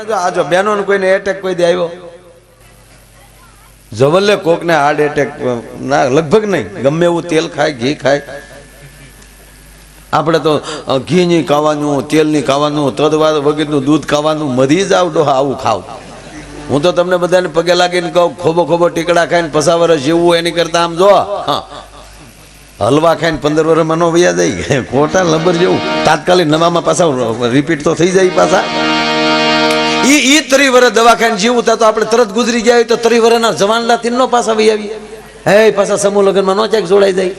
અને જો, આ જો કોઈને એટેક કોઈ દે આવ્યો? જવલ્લે કોકને હાર્ટ એટેક ના, લગભગ નહીં, ગમે એવું તેલ ખાય, ઘી ખાય. આપણે તો ઘી નહીં ખાવાનું, તેલ નહીં ખાવાનું તદવાર વગેરેનું દૂધ ખાવાનું, મરી જાવ ડોહા આવું ખાવ. હું તો તમને બધાને પગે લાગીને કહું, ખોબો ખોબો ટીકડા ખાઈને પસા વર્ષ જીવવું, એની કરતા આમ જો, હા. હલવા ખાઈને પંદર વર્ષમાં નો વૈયા જાય ખોટા લબર જેવું. તાત્કાલિક નવામાં પાછા રિપીટ તો થઈ જાય પાછા. ઈ ઈ ત્રી વર્ષ દવા જીવું તો આપણે તરત ગુજરી ગયા તો ત્રી વર્ષના જવાનલા તીનનો પાછા વહી આવી હે પાછા સમૂહ લગ્નમાં નો ક્યાંક જોડાઈ જાય.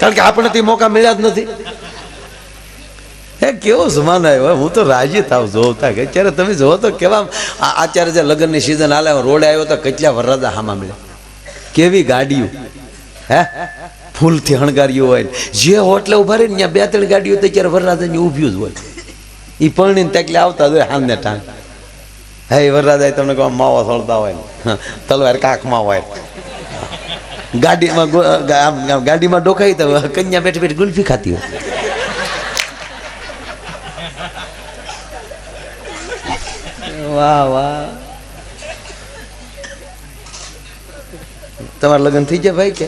કારણ કે આપણે તે મોકા મળ્યા જ નથી. હે કેવો સમાન આવ્યો, હું? તો રાજી થાવ જોતા કે અત્યારે તમે જોવો તો કેવા અત્યારે જે લગ્નની સિઝન હાલે રોડે આવ્યો તો કેટલા વરરાજા હામાં મળ્યા. કેવી ગાડીઓ. હે? ફૂલથી હણગાર્યું હોય. જે હોટલે ઊભા રહી ત્યાં બે ત્રણ ગાડીઓ તો અત્યારે વરરાજાની ઊભી જ હોય. એ પરણીને તકલે આવતા જોઈએ હામને ટાંગ હે વરરાજાએ તમને કહો, માવા સળતા હોય તલવાર કાખમાં હોય. ગાડીમાં ગાડીમાં ડોકાઈ તો કન્યા બેઠી બેઠી ગુલ્ફી ખાતી હોય. વાહ વાહ. તમારા લગ્ન થઈ ગયા ભાઈ કે?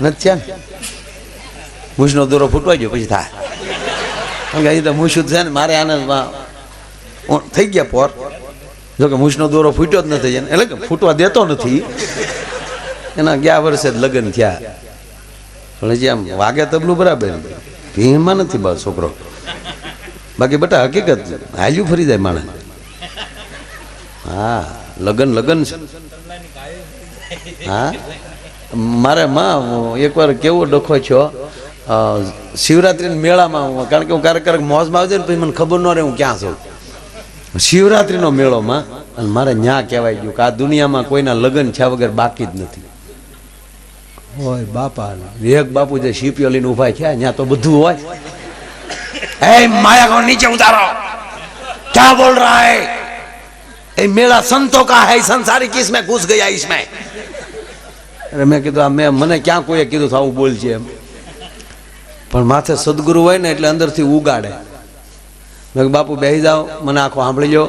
નથી થયા ને? મૂછનો દોરો ફૂટવા ગયો, પછી થાય કે અહીં તો મૂછું છે ને, મારે આનંદમાં થઈ ગયા પોર. જો કે મૂછનો દોરો ફૂટ્યો જ નથી એટલે કે ફૂટવા દેતો નથી. એના ગયા વર્ષે જ લગ્ન થયા. પણ હજી આમ વાગે તબલું બરાબર. ભીમાં નથી બસ છોકરો. બાકી બટા હકીકત હાલ્યું ફરી જાય માણસ. હા, લગન લગન છે. હા? મારે માં એકવાર કેવો ડખો છો? શિવરાત્રિના મેળામાં હું, કારણ કે હું ક્યારેક ક્યારેક મોજમાં આવી જાય ને મને ખબર ન રહે હું ક્યાં છું. શિવરાત્રિનો મેળોમાં, અને મારે ન્યા કહેવાય ગયું કે આ દુનિયામાં કોઈના લગ્ન છે વગર બાકી જ નથી. હોય બાપા એક બાપુ જે શીપીઓ લઈને ઊભા થયા ત્યાં તો બધું હોય. એ માયા કો નીચે ઉતારો. ક્યાં બોલ રહા હે? એ મેળા સંતો કા હે સંસારી કિસ મેં ઘૂસ ગયા ઇસમે અરે મેં કીધું, આ મેં, મને ક્યાં કોઈએ કીધું થાવું બોલજે એમ. પણ માથે સદગુરુ હોય ને એટલે અંદરથી ઉગાડે. બાપુ બેસી જાઓ મને આખો સાંભળી લો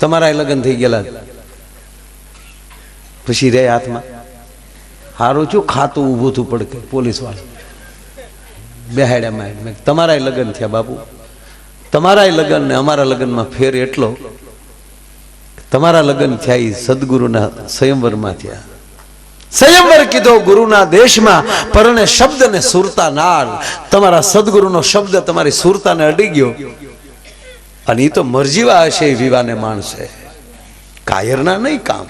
તમારા લગ્ન થઈ ગયેલા. પછી રે હાથમાં. સારું છું ખાતું ઊભું થયું પડકે પોલીસવાળા બેહાડ્યા માં મેં કીધું, તમારાય લગ્ન થયા બાપુ. તમારાય લગ્ન ને અમારા લગ્નમાં ફેર એટલો તમારા લગ્ન થયા એ સદગુરુના સ્વયંવરમાં થયા. સંયમવર કીધો ગુરુના દેશમાં પરણે શબ્દ ને સુરતા નાર તમારા સદગુરુનો શબ્દ તમારી સુરતાને અડી ગયો. અને એ તો મરજીવા હશે વિવાને માણસે. કાયરના નહીં કામ.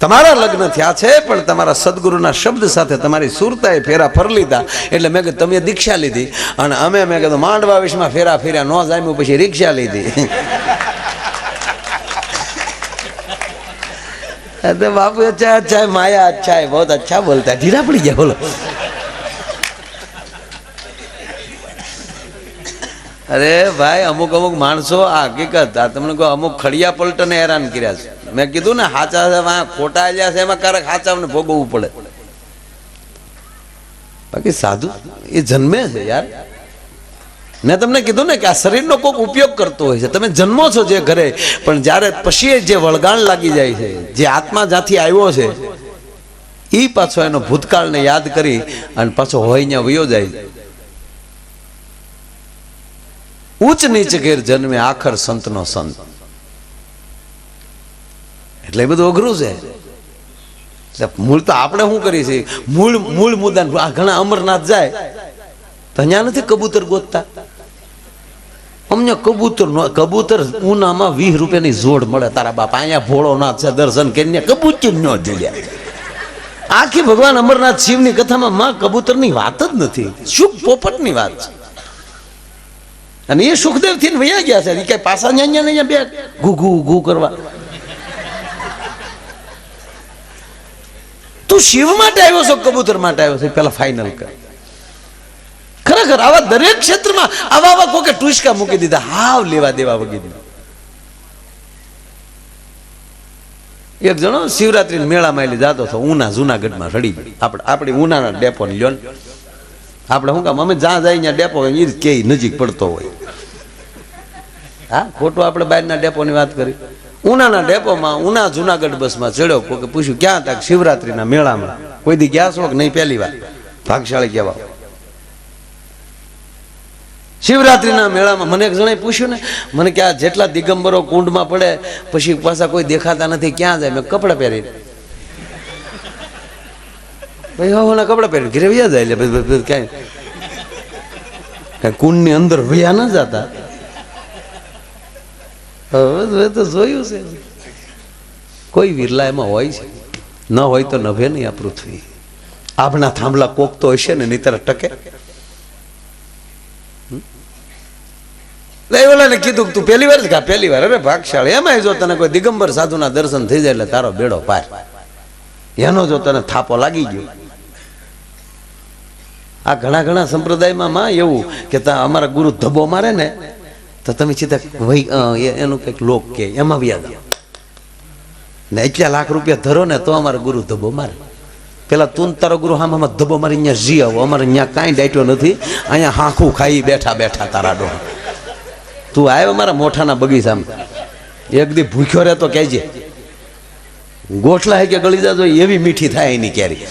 તમારા લગ્ન થયા છે, પણ તમારા સદગુરુના શબ્દ સાથે તમારી સુરતાએ ફેરા ફર લીધા. એટલે મેં કીધું, તમે દીક્ષા લીધી. અને અમે, મેં કીધું, માંડવા વિશમાં ફેરા ફેર્યા ન જામ્યું, પછી રિક્ષા લીધી. અરે બાપુ અચ્છા અચ્છા है, माया अच्छा है बहुत अच्छा बोलता है ढीला पड़ी गया बोलो અરે ભાઈ અમુક અમુક માણસો આ હકીકત આ તમને કહો અમુક ખડિયા પલટને હેરાન કર્યા છે મેં કીધું ને હાચા છે વાં ખોટા આલ્યા છે એમાં ક્યારેક હાચાને ભોગવવું પડે બાકી સાધુ એ જન્મે છે યાર મેં તમને કીધું ને કે આ શરીરનો કોઈક ઉપયોગ કરતો હોય છે. તમે જન્મો છો જે ઘરે, પણ જ્યારે પછી જે વળગાણ લાગી જાય છે, જે આત્મા જ્યાંથી આવ્યો છે એ પાછો એનો ભૂતકાળને યાદ કરી અને પાછો હોય ને વયો જાય. ઉચ્ચ નીચ ઘેર જન્મે આખર સંતનો સંત. એટલે બધું અઘરું છે. મૂળ તો આપણે શું કરીએ છીએ? મૂળ મૂળ મુદ્દા ઘણા અમરનાથ જાય, તો અહીંયા નથી કબૂતર ગોતતા. અમને કબૂતર કબૂતર ઉનામાં વીસ રૂપિયાની જોડ મળે. તારા બાપા, અહીંયા ભોળોનાથ છે, દર્શન કરીને કબૂતર ન જલ્યા આખી ભગવાન અમરનાથ શિવની કથામાં માં કબૂતરની વાત જ નથી. શુભ પોપટની વાત છે. અને એ સુખદેવથી વયા ગયા છે. કઈ પાછા ને ન્યા બે ઘુ ઘુ ઘુ કરવા. તું શિવ માટે આવ્યો છો કબૂતર માટે આવ્યો છે? પેલા ફાઇનલ કર. ખરેખર આવા દરેક ક્ષેત્રમાં આવા આવા કોકે ટુસકા મૂકી દીધા. હાવ લેવા દેવા વગી દીધા. એક જણો શિવરાત્રી મેળામાં એટલે જાતો હતો ઉના જુનાગઢમાં રડી આપણે આપણી ઉનાના ડેપો લ્યો આપણે શું કામ, અમે જ્યાં જાય ત્યાં ડેપો એ જ કે નજીક પડતો હોય. હા, ખોટું આપણે બહારના ડેપોની વાત કરી. ઉનાના ડેપોમાં, ઉના જુનાગઢ બસમાં ચડ્યો, કોકે પૂછ્યું, ક્યાં તક શિવરાત્રીના મેળામાં? કોઈ દી ગયા છો કે નહીં પહેલી વાર? ભાગશાળી કહેવા. શિવરાત્રીના મેળામાં મને એક જણે પૂછ્યું ને, મને કે આ જેટલા દિગંબરો કુંડમાં પડે, પછી પાછા કોઈ દેખાતા નથી, ક્યાં જાય? મેં કપડાં પહેરી ભાઈ હોના કપડાં પહેરી ઘરે વ્યા જાય, એટલે ક્યાંય કાંઈ કુંડની અંદર વયા ન જતા. હવે તો જોયું છે. કોઈ વિરલા એમાં હોય છે? ન હોય તો નભે નહીં આ પૃથ્વી. આપણા થાંભલા કોક તો હશે ને, નહીતર ટકે. ઓલાને કીધું તું પહેલી વાર જ ખા પહેલી વાર. અરે ભાગશાળ, એમાં જો તને કોઈ દિગંબર સાધુના દર્શન થઈ જાય એટલે તારો બેડો પાર. એનો જો તને થાપો લાગી ગયો. આ ઘણા ઘણા સંપ્રદાયમાં માં એવું કે અમારા ગુરુ ધબ્બો મારે ને, તો તમે સીધા એનું કંઈક લોક કે, એમાં વ્યાજ ને એટલા લાખ રૂપિયા ધરો ને તો અમારા ગુરુ ધબ્બો મારે. પેલા તું તારો ગુરુ હામ આમાં ધબ્બો મારી અહીંયા જી આવો. અમારે અહીંયા કાંઈ ડાયટો નથી. અહીંયા હાંખું ખાઈ બેઠા બેઠા તારા ડો તું આવ્યો મારા મોઠાના બગીચામાં. એક દી ભૂખ્યો રહેતો કહેજે. ગોઠલા હે કે ગળી જાતો એવી મીઠી થાય એની કેરી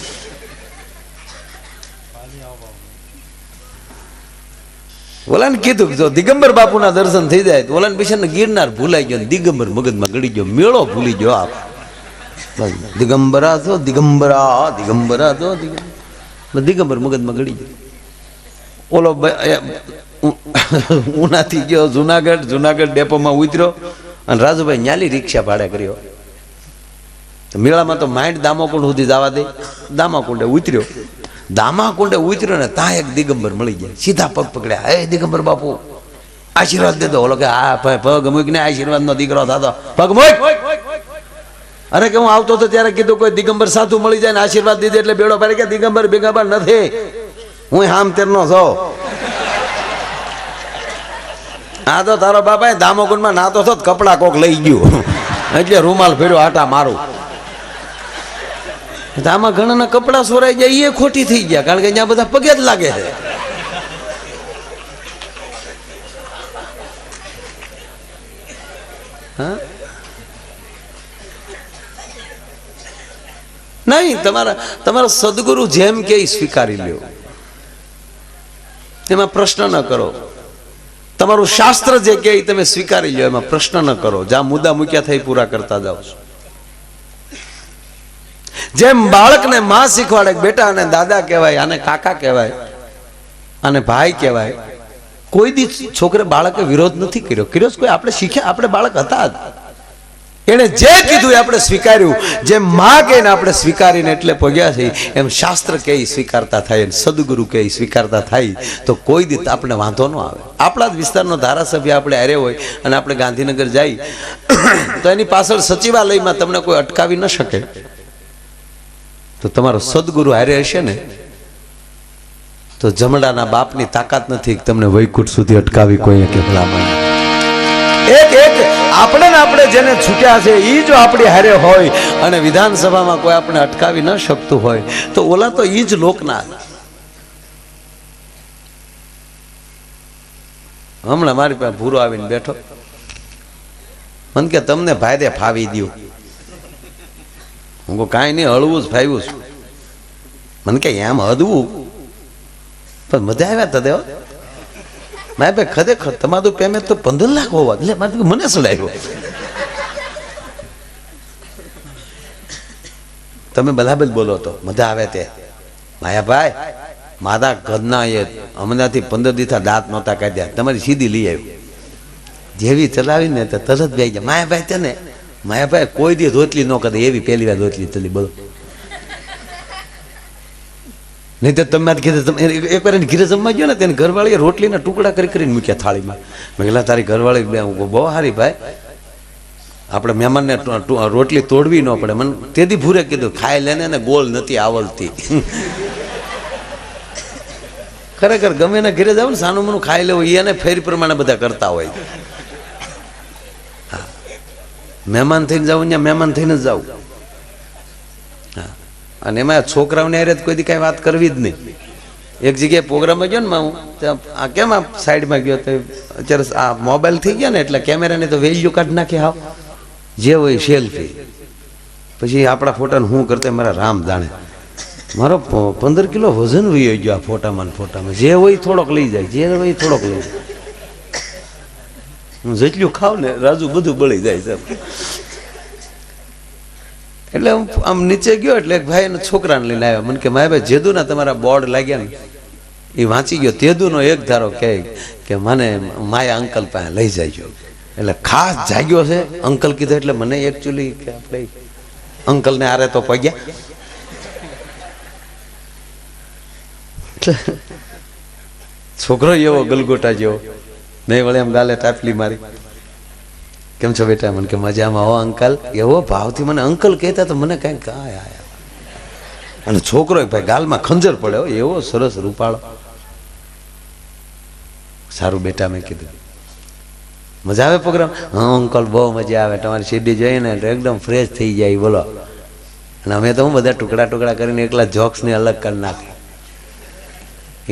ઓલાને કીધું જો દિગંબર બાપુના દર્શન થઈ જાય તો ઓલાને પછી ગિરનાર ભૂલાઈ ગયો દિગંબર મગજમાં ગળી ગયો, મેળો ભૂલી ગયો આપ. દિગંબરા તો દિગંબરા દિગંબરા તો દિગંબર મગજમાં ગળી ગયો. ઓલો ઉનાથી ગયો જુનાગઢ જુનાગઢ ડેપોમાં ઉતર્યો અને રાજુભાઈ ન્યાલી રિક્ષા ભાડે કર્યો. મેળામાં તો માઇન્ડ દામાકુંડ સુધી જવા દે. દામાકુંડે ઉતર્યો. દામાકુંડે ઉતર્યો ને ત્યાં એક દિગંબર મળી ગયા. સીધા પગ પકડ્યા. હે દિગંબર બાપુ, આશીર્વાદ દેતો ઓલો કે આ પગ મૂકીને આશીર્વાદનો દીકરો થતો. પગ મૂક! અરે કે હું આવતો હતો ત્યારે કીધું, કોઈ દિગંબર સાધુ મળી જાય ને આશીર્વાદ દીધે એટલે બેડો પાડે. કે, દિગંબર બિગંબર નથી. હું હામ તેરનો છો. આ તો તારો બાપા દામોકુંડમાં નાતો થો કપડા કોક લઈ ગયું. એટલે રૂમાલ ફેર્યો આટા મારું. દામા ઘણાના કપડા સોરાઈ જાય એ ખોટી થઈ ગયા, કારણ કે ત્યાં બધા પગે જ લાગે છે. નહીં, તમારા તમારા સદગુરુ જેમ કે સ્વીકારી લ્યો. એમાં પ્રશ્ન ન કરો. તમારું શાસ્ત્ર જે કે એ તમે સ્વીકારી લો એમાં પ્રશ્ન ન કરો. જ્યાં મુદ્દા મૂક્યા થઈ પૂરા કરતા જાઓ. છો જેમ બાળકને માં શીખવાડે બેટા અને દાદા કહેવાય, આને કાકા કહેવાય, આને ભાઈ કહેવાય, કોઈ દી છોકરે બાળકે વિરોધ નથી કર્યો. કર્યો કોઈ? આપણે શીખ્યા, આપણે બાળક હતા જ. એણે જે કીધું એ આપણે સ્વીકાર્યું. જેમ મા કે ને આપણે સ્વીકારીને એટલે પગ્યા છે એમ શાસ્ત્ર કે સ્વીકારતા થાય અને સદગુરુ કે સ્વીકારતા થાય. તો કોઈ દીત આપણે વાંધો ન આવે. આપણા જ વિસ્તારનો ધારાસભ્ય આપણે હારે હોય અને આપણે ગાંધીનગર જઈ તો એની પાછળ સચિવાલયમાં તમને કોઈ અટકાવી ન શકે. તો તમારો સદગુરુ હારે હશે ને? તો જમડાના બાપની તાકાત નથી તમને વૈકુંઠ સુધી અટકાવી કોઈ કે ભલામણ એક એક આપણે ને આપણે જેને છૂટ્યા છે એ જો આપણી હારે હોય અને વિધાનસભામાં કોઈ આપણે અટકાવી ન શકતું હોય, તો ઓલા તો એ જ લોકના હમણાં મારી પાસે ભૂરો આવીને બેઠો. મને કે તમને ભાઈ ફાવી દઉં હું કહું, કાંઈ નહીં, હળવું જ, ફાવ્યું છું મને કે, એમ હદવું. પણ મજા આવ્યા તા દેવા ભાઈ ખરેખર તમારું પેમેન્ટ તો પંદર લાખ હોવા એટલે મારે મને સડાયો. તમે બરાબર બોલો તો, મજા આવે તે. માયાભાઈ, મારા ઘરના એ હમણાંથી પંદર દિવસા દાંત નહોતા કાઢ્યા. તમારી સીધી લઈ આવી જેવી ચલાવીને તો તરત બે ગયા. માયાભાઈ તને માયાભાઈ કોઈ દી રોટલી ન કરે એવી પહેલી વાર રોટલી ચલી. બોલો. નહીં તો તમે કીધું, તમે એક વાર ઘીરે જમવા ગયો ને તેને ઘરવાળીએ રોટલીના ટુકડા કરી કરીને મૂક્યા થાળીમાં. મેં કહેલા તારી ઘરવાળી બહુ હારી ભાઈ. આપણે મહેમાનને રોટલી તોડવી ન પડે. મને તેથી ભૂરે કીધું, ખાઈ લેને ને ગોલ નથી આવલતી ખરેખર ગમે એને ઘરે જાવ ને સાનું મનું ખાઈ લેવું એને ફેરી પ્રમાણે બધા કરતા હોય. મહેમાન થઈને જાવ ત્યાં મહેમાન થઈને જ જાવ. અને એમાં છોકરાઓને હારે કોઈ કાંઈ વાત કરવી જ નહીં. એક જગ્યાએ પ્રોગ્રામમાં ગયો ને હું આ કેમ આ સાઈડમાં ગયો તો અત્યારે આ મોબાઈલ થઈ ગયા ને એટલે કેમેરાને તો વેલ્યુ કાઢ નાખી હાવ. જે હોય સેલ્ફી પછી આપણા ફોટાને હું કરતા મારા રામ જાણે. મારો પંદર કિલો વજન વહી ગયો આ ફોટામાં ફોટામાં. જે હોય થોડોક લઈ જાય, જે હોય થોડોક લઈ જાય. હું જેટલું ખાવ ને રાજુ બધું બળી જાય છે. એટલે હું આમ નીચે ગયો એટલે એક ભાઈ એના છોકરાને લઈને આવ્યો. મને કે માય ભાઈ જેદુના તમારા બોર્ડ લાગ્યા ને, એ વાંચી ગયો. તેદુનો એક ધારો કહે કે, મને માયા અંકલ પાસે લઈ જાય એટલે ખાસ જાગ્યો છે અંકલ કીધું, એટલે મને એકચ્યુઅલી કે આપણે અંકલને આરે તો પગ્યા. છોકરો એવો ગલગોટા જેવો. નહીં વળે એમ ગાલે ટાપલી મારી. કેમ છો બેટા? મને કે મજામાં હો, અંકલ. એવો ભાવથી મને અંકલ કહેતા તો મને કાંઈ કાંઈ આયા. અને છોકરો ભાઈ ગાલમાં ખંજર પડ્યો, એવો સરસ રૂપાળો. સારું બેટા, મેં કીધું. મજા આવે પ્રોગ્રામ? હા, અંકલ, બહુ મજા આવે. તમારી સીડી ને એટલે એકદમ ફ્રેશ થઈ જાય, બોલો. અને અમે તો હું બધા ટુકડા ટુકડા કરીને એકલા જોક્સને અલગ કરી નાખી એ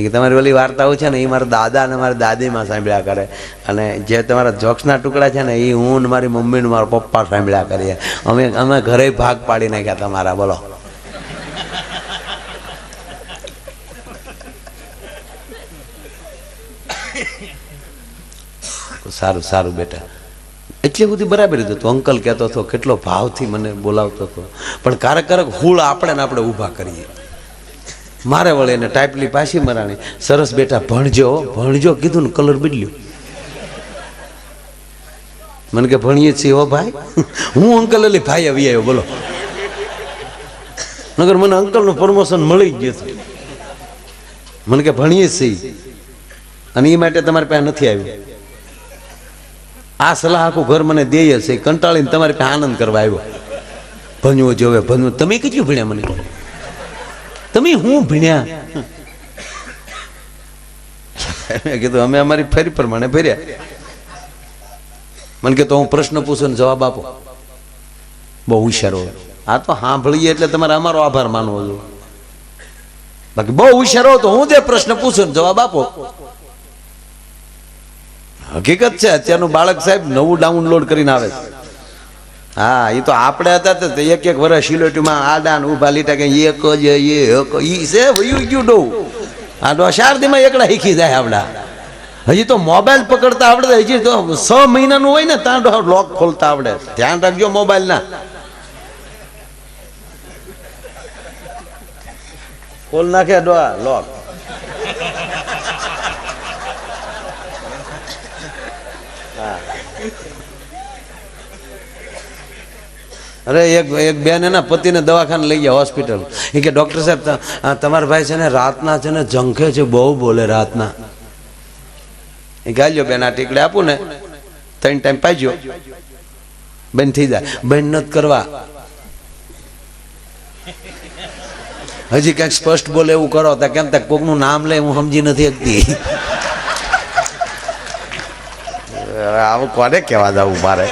કે તમારી ઓલી વાર્તાઓ છે ને, એ મારા દાદા અને મારા દાદીમાં સાંભળ્યા કરે. અને જે તમારા જોક્સના ટુકડા છે ને, એ હું ને મારી મમ્મી ને મારા પપ્પા સાંભળ્યા કરીએ. અમે અમે ઘરે ભાગ પાડી નાખ્યા તમારા, બોલો. સારું સારું બેટા. એટલે બધી બરાબર હતું. તો અંકલ કહેતો હતો, કેટલો ભાવથી મને બોલાવતો હતો. પણ કારક કારક હુળ આપણે ને આપણે ઊભા કરીએ. મારે વળે એને ટાઈપલી પાછી મરાણી. સરસ બેટા, ભણજો ભણજો, કીધું ને કલર બદલ્યો. મને કે ભણીએ છીએ હો ભાઈ. હું અંકલ અલી ભાઈ આવી આવ્યો, બોલો. નગર મને અંકલનું પ્રમોશન મળી જ ગયું મને કે ભણીએ છીએ. અને એ માટે તમારી પાસે નથી આવ્યું. આ સલાહ આખું ઘર મને દે છે. કંટાળીને તમારી પાસે આનંદ કરવા આવ્યો. ભણવો જોવે ભણવું તમે કેટલું ભણ્યા મને? તમે હું ભણ્યા? કીધું, અમે અમારી ફેરી પ્રમાણે ફેર્યા મને કે, તો હું પ્રશ્ન પૂછું જવાબ આપો. બહુ હોશિયાર હોય. આ તો સાંભળીએ એટલે તમારે અમારો આભાર માનવો જોઈએ. બાકી બહુ હોશિયાર હો તો હું જે પ્રશ્ન પૂછું જવાબ આપો. હકીકત છે, અત્યારનું બાળક સાહેબ નવું ડાઉનલોડ કરીને આવે છે. હા એ તો આપણે હતા તો એક એક વર્ષ સિલોટીમાં આડા ને ઊભા લીધા કે એક જ એ ઈ છે, વયું ગયું ડો આ તો શારદીમાં એકડા શીખી જાય આપડા હજી તો મોબાઈલ પકડતા આવડે, હજી તો છ મહિનાનું હોય ને, ત્યાં લોક ખોલતા આવડે. ધ્યાન રાખજો મોબાઈલ ના ખોલ નાખે ડો લોક. અરે એક એક બેન એના પતિને દવાખાને લઈ ગયા હોસ્પિટલ. એ કે ડૉક્ટર સાહેબ તમારા ભાઈ છે ને રાતના છે ને ઝંખે છે, બહુ બોલે રાતના. એ ગાલ્યો બેન આ ટીકડે આપું ને. ત્રણ ટાઈમ પાઈજો. બેન થઈ જાય. બેન નથી કરવા. હજી કંઈક સ્પષ્ટ બોલે એવું કરો, તો કેમ તક કોકનું નામ લે, હું સમજી નથી શકતી. આવું કોને કહેવા જવું મારે?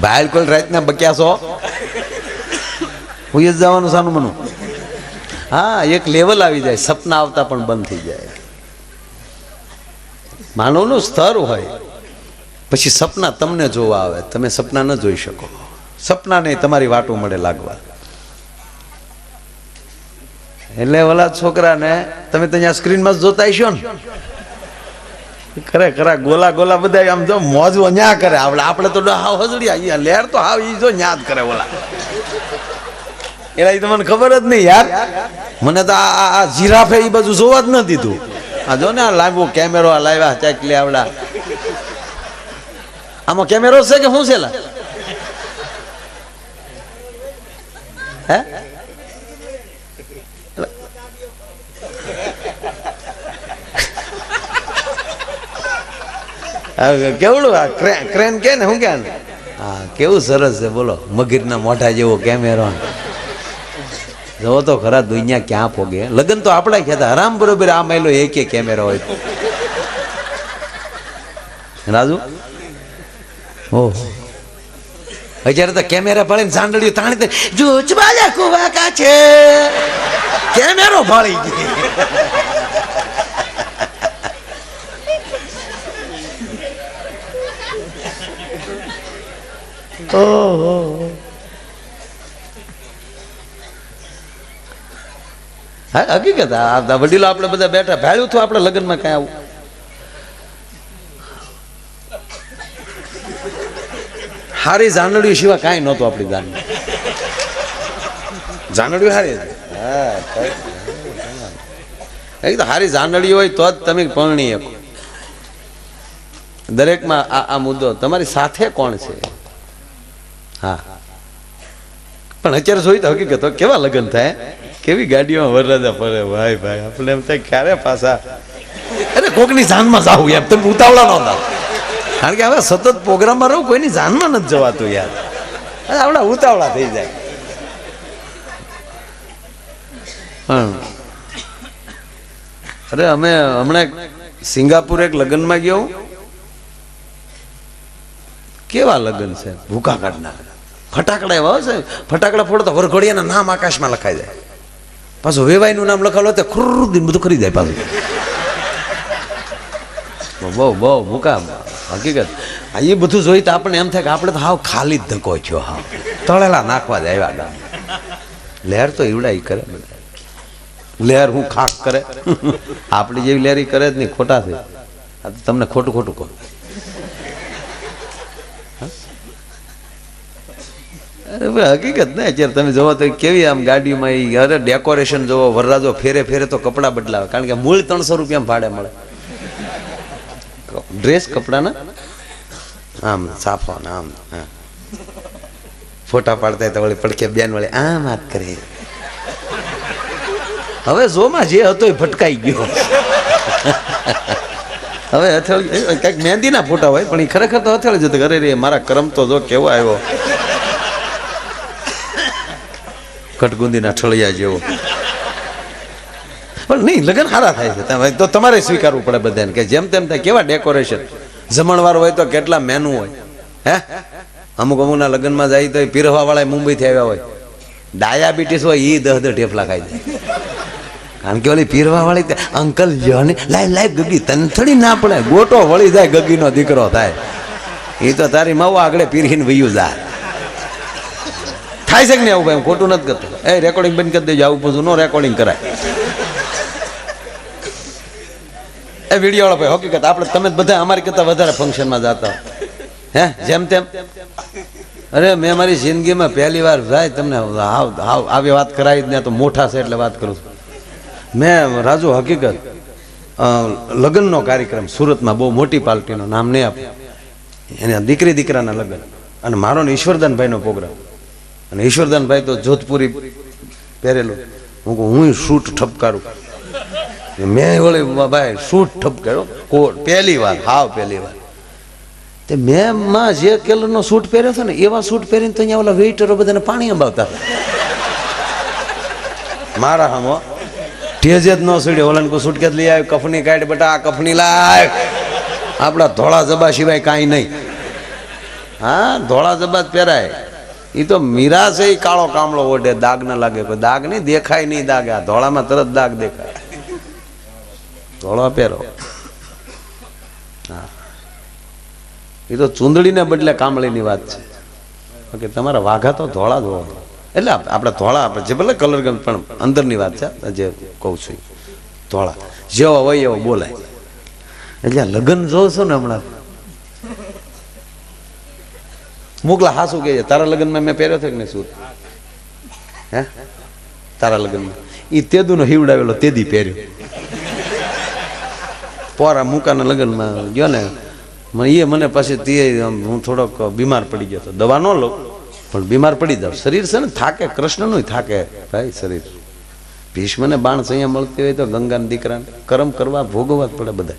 બહાર કોઈ રાતના બક્યા છો? હું જ જવાનું સાનું મનું. હા, એક લેવલ આવી જાય, સપના આવતા પણ બંધ થઈ જાય. માનવનું સ્તર હોય, પછી સપના તમને જોવા આવે, તમે સપના ન જોઈ શકો. સપના નહીં તમારી વાટો મળે લાગવા. એટલે ઓલા છોકરાને, તમે તો અહીંયા સ્ક્રીનમાં જોતા હશો ને? ખરે ખરા ગોલા ગોલા બધા આમ જો મોજ ન્યા કરે. આપણે આપણે તો હાવ હજડી અહીંયા લેર તો હાવ ઈ જો ન્યા જ કરે ઓલા. એલા મને ખબર જ નહીં યાર. મને તો આ, આ- આ જીરાફે એ બધું જોવા જ ન દીધું. આ જો ને આ લાવ્યો કેમેરો આ લાવ્યા ચેક લે આવડા. આમાં કેમેરો છે કે શું છેલા હે? કેવડું? આ ક્રે- ક્રેન કે ને? શું કે? હા, કેવું સરસ છે, બોલો. મગીરના મોઢા જેવો કેમેરો. જોવો તો ખરા દુનિયા ક્યાં પોગે. લગન તો આપણા કહેતા હરામ બરોબર આ માયલો એક એક કેમેરો હોય. રાજુ? ઓહો. અત્યારે તો કેમેરા પાડીને સાંડળ્યું તાણી દે. જો ચબાલે કુવા છે કેમેરો ભાળી ગઈ ઓહો. હા હકીકત આ વડીલો આપણે બધા બેઠા. ભેળ્યું તો આપણે લગ્નમાં કઈ આવું. હારી જાનડ્યું સિવાય કાંઈ નહોતું આપણી દાન જાનડ્યું હારી. એક તો હારી જાનડ્યું હોય તો જ તમે પરણી શકો દરેકમાં આ આ મુદ્દો. તમારી સાથે કોણ છે? હા. પણ અત્યારે જોઈ તો હકીકત કેવા લગ્ન થાય? કેવી ગાડીઓ વરરાજા ફરે? ભાઈ ભાઈ, આપણે એમ થાય ક્યારે પાછા? અરે, કોકની જાનમાં જાવું એમ તમે ઉતાવળા ન કારણ કે હવે સતત પ્રોગ્રામમાં રહું, કોઈની જાનમાં નથી જવાતું યાર. અરે આપણા ઉતાવળા થઈ જાય. પણ અરે, અમે હમણાં સિંગાપુર એક લગ્નમાં ગયો. કેવા લગ્ન છે? ભૂકા કાઢનાર. ફટાકડા એવા છે ફટાકડા ફોડો તો વરઘોડિયાના નામ આકાશમાં લખાઈ જાય. પાછું વેવાઈનું નામ લખાવેલું હોય તો ખુર્ર બધું કરી જાય પાછું. બહુ બહુ ભૂકા હકીકત. આ એ બધું જોઈ તો આપણે એમ થાય કે આપણે તો હાવ ખાલી જ ધક્કો થયો, હાવ. તળેલા નાખવા જ આવ્યા ગામ. લહેર તો એવડા કરે લહેર હું ખાક કરે. આપણી જેવી લહેરી કરે જ નહીં, ખોટા છે. તમને ખોટું ખોટું કહું. હકીકત ને અત્યારે તમે જોવો તો કેવી આમ ગાડીમાં અરે ડેકોરેશન જોવો, વરરાજો ફેરે ફેરે તો કપડાં બદલાવે. કારણ કે મૂળ ત્રણસો રૂપિયા ભાડે મળે. ડ્રેસ કપડાના? આમ સાફો ને આમ ફોટા પાડતા તો વળી પડકે બેન વળી આમ વાત કરે. હવે જોમાં જે હતો એ ભટકાઈ ગયો. હવે હથેળી કંઈક મહેંદીના ફોટા હોય, પણ એ ખરેખર તો હથેળી જતો ઘરે રે, મારા કરમ તો જો કેવો આવ્યો. કટગુંદીના ઠળિયા જેવો. પણ નહીં, લગ્ન સારા થાય છે. તો તમારે સ્વીકારવું પડે બધાને કે જેમ તેમ થાય, કેવા ડેકોરેશન જમણવાર હોય તો કેટલા મેનુ હોય? હે? અમુક અમુકના લગ્નમાં જાય તો પીરવા વાળા મુંબઈથી આવ્યા હોય. ડાયાબિટીસ હોય એ દહ દહ ઢેફલા ખાઈ જાય. કારણ કે ઓલી પીરવા વાળી અંકલ જો લાય લાય, ગગી, તને થોડી ના પડે. ગોટો વળી જાય, ગગીનો દીકરો થાય. એ તો તારી મવ આગળ પીરહીને વયું જાય. થાય છે કે નહીં આવું ભાઈ? ખોટું નથી કરતો. એ રેકોર્ડિંગ બંધ કરી દેજો. આવું પૂછું નો રેકોર્ડિંગ કરાય. એ વીડિયો વાળો ભાઈ, હકીકત. આપણે તમે બધા અમારી કરતા વધારે ફંક્શનમાં જતા હે. જેમ તેમ. અરે, મેં મારી જિંદગીમાં પહેલી વાર ભાઈ તમને હાવ હાવ, આવી વાત કરાવી ને તો મોટા છે એટલે વાત કરું છું. મેં, રાજુ, હકીકત લગ્નનો કાર્યક્રમ સુરતમાં બહુ મોટી પાર્ટીનો નામ નહીં આપ્યું. એને દીકરી દીકરાના લગ્ન. અને મારો ને ઈશ્વરદાનભાઈનો પ્રોગ્રામ. અને ઈશ્વરદાનભાઈ તો જોધપુરી પહેરેલો. હું કહું હું શૂટ ઠપકારું. મેં વળી ભાઈ શૂટ ઠપકાર્યો કોટ પહેલી વાર, હાવ પહેલી વાર. તે મેં, માં જે કેલરનો સૂટ પહેર્યો હતો ને, એવા સૂટ પહેરીને તો અહીંયા ઓલા વેઇટરો બધાને પાણી અંબાવતા. મારા હમો ટેજ જ ન સડ્યો. ઓલાને કોઈ સૂટ લઈ આવ્યો, કફની કાઢ બેટા, આ કફની લાય. આપણા ધોળા જબા સિવાય કાંઈ નહીં. હા, ધોળા જબા જ પહેરાય. એ તો મીરા છે કાળો કામળો ઓઢે, દાગ ના લાગે. કોઈ દાગ નહીં, દેખાય નહીં દાગ. આ ધોળામાં તરત દાગ દેખાય. ધોળા પહેરો. એ તો ચૂંદડીને બદલે કામળીની વાત છે. ઓકે, તમારા વાઘા તો ધોળા જ હોવા એટલે આપ- આપણે ધોળા, આપણે જે ભલે કલર ગમ, પણ અંદરની વાત છે જે કહું છું. ધોળા. જેવો હોય એવો બોલાય. એટલે લગ્ન જોઉં છો ને હમણાં? મોકલા હાસું કે તારા લગ્નમાં મેં પહેર્યો છે કે નહીં સૂટ? હે? તારા લગ્નમાં. એ તેદુનો હિવડાવેલો તેદી પહેર્યો. પોરા મુકાના લગ્નમાં ગયો ને એ મને પછી તે હું થોડોક બીમાર પડી ગયો હતો. દવા ન લઉં, પણ બીમાર પડી જાવ શરીર છે ને થાકે કૃષ્ણનું થાકે ભાઈ શરીર. ભીષ્મને બાણ સૈયા મળતી હોય તો ગંગાના દીકરાને કરમ કરવા ભોગવવા જ પડે બધા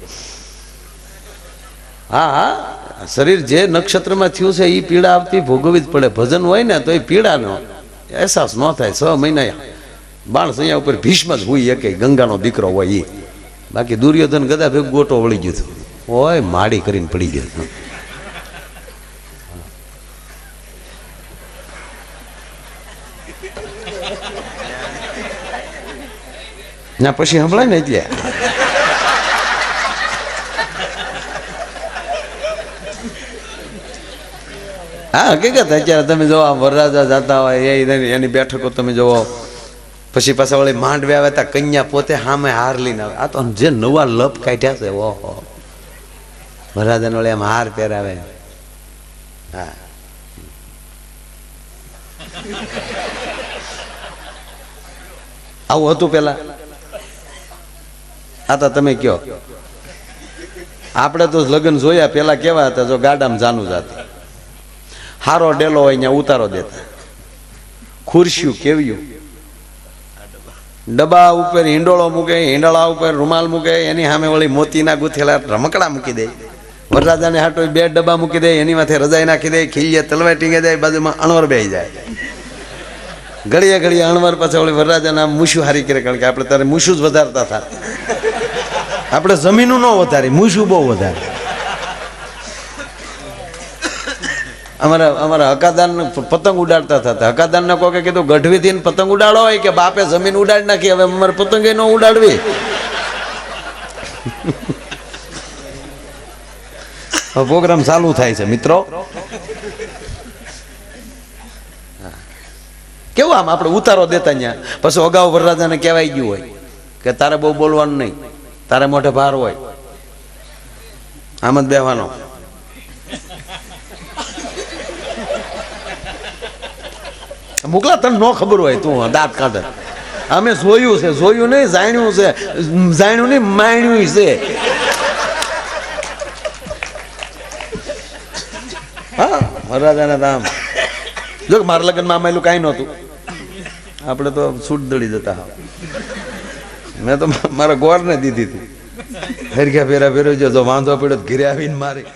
હા હા. શરીર જે નક્ષત્રમાં થયું છે એ પીડા આવતી ભોગવવી જ પડે. ભજન હોય ને તો એ પીડાનો અહેસાસ ન થાય. છ મહિના બાણ સૈયા ઉપર ભીષ્મ જ હોય એકે, ગંગાનો દીકરો હોય એ બાકી દુર્યોધન ગદા ભેગ ગોટો વળી ગયો હતો. ઓય, માડી કરીને પડી ગયો. ના, પછી સંભળાય ને ત્યાં હા, હકીકત. અત્યારે તમે જો આ વરરાજા જતા હોય, એ એની- બેઠકો તમે જોવો પછી પાછા વળી માંડવી આવે ત્યાં કન્યા પોતે સામે હાર લઈને આવે. આ તો જે નવા લપ કાઢ્યા છે, ઓહો. વરરાજાને વળી આમ હાર પહેરાવે. હા. આવું હતું પેલા? આ તો તમે કયો. આપણે તો લગ્ન જોયા, પેલા કેવા હતા, જો ગાડામાં જાનું જાતી. હારો ડેલો હોય ત્યાં ઉતારો દેતા. ખુરશીયું કેવ્યું. ડબ્બા ઉપર હિંડોળો મૂકે, હિંડોળા ઉપર રૂમાલ મૂકે, એની સામે વળી મોતીના ગુથેલા રમકડા મૂકી દે. વરરાજાને હાટો બે ડબ્બા મૂકી દે, એની માથે રજાઈ નાખી દે, ખીલીએ તલવાઈ ટીંગે જાય, બાજુમાં અણવર બેહી જાય. ઘડીએ ઘડીએ અણવર પાછા વળી વરરાજાના મૂછું હારી કરે, કારણ કે આપણે તારે મૂછું જ વધારતા હતા. આપણે જમીનું ન વધારી મૂછું બહુ વધારે. અમારા અમારા હકાદાન પતંગ ઉડાડતા હતા. હકાદાન ને કોકે કીધું, ગઢવીથી પતંગ ઉડાડો હોય કે બાપે જમીન ઉડાડી નાખી, હવે અમારે પતંગ ન ઉડાડવી. પ્રોગ્રામ ચાલુ થાય છે, મિત્રો. કેવું આમ આપણે ઉતારો દેતા ત્યાં પછી અગાઉ વરરાજાને કહેવાય ગયું હોય કે તારે બહુ બોલવાનું નહીં, તારે મોઢે ભાર હોય. આમ જ બેહવાનો. મોકલા, તને ન ખબર હોય તું દાંત કાઢે. અમે જોયું છે, જોયું નહીં, જાણ્યું છે, જાણ્યું નહીં, માણ્યું છે. હા વરરાજાના ધામ. જો મારા લગ્નમાં આમાં કાંઈ નહોતું. આપણે તો છૂટ દળી જતા મેં તો મારા ગોરને દીધી હતી. હરખ્યા ફેરા ફેરવજો જો વાંધો પડ્યો ઘરે આવીને મારી.